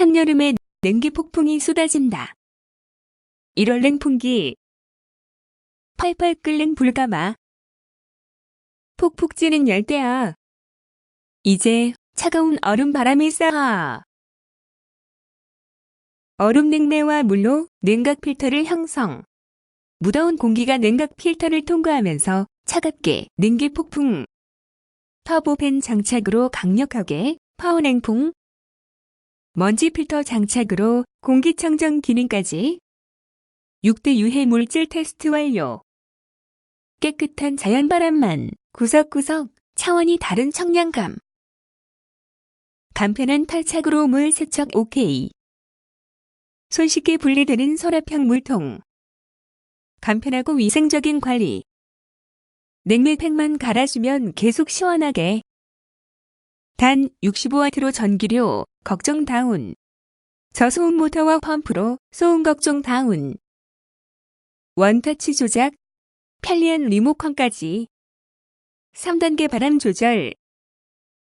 한여름에 냉기 폭풍이 쏟아진다. 1월 냉풍기 팔팔 끓는 불가마 폭폭 찌는 열대야. 이제 차가운 얼음 바람이 쌓아. 얼음 냉매와 물로 냉각 필터를 형성. 무더운 공기가 냉각 필터를 통과하면서 차갑게 냉기 폭풍. 터보팬 장착으로 강력하게 파워 냉풍. 먼지 필터 장착으로 공기청정 기능까지 6대 유해 물질 테스트 완료. 깨끗한 자연바람만 구석구석 차원이 다른 청량감. 간편한 탈착으로 물 세척 OK. 손쉽게 분리되는 서랍형 물통. 간편하고 위생적인 관리. 냉매팩만 갈아주면 계속 시원하게. 단 65W로 전기료 걱정 다운. 저소음 모터와 펌프로 소음 걱정 다운. 원터치 조작, 편리한 리모컨까지. 3단계 바람 조절.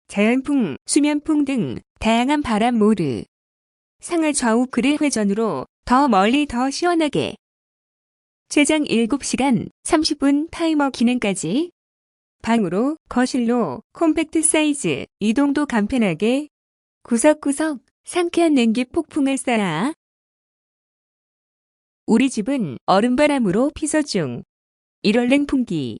자연풍, 수면풍 등 다양한 바람 모드. 상하 좌우 그릴 회전으로 더 멀리 더 시원하게. 최장 7시간 30분 타이머 기능까지. 방으로, 거실로, 콤팩트 사이즈, 이동도 간편하게. 구석구석 상쾌한 냉기 폭풍을 쌓아. 우리 집은 얼음바람으로 피서 중. 1월 냉풍기.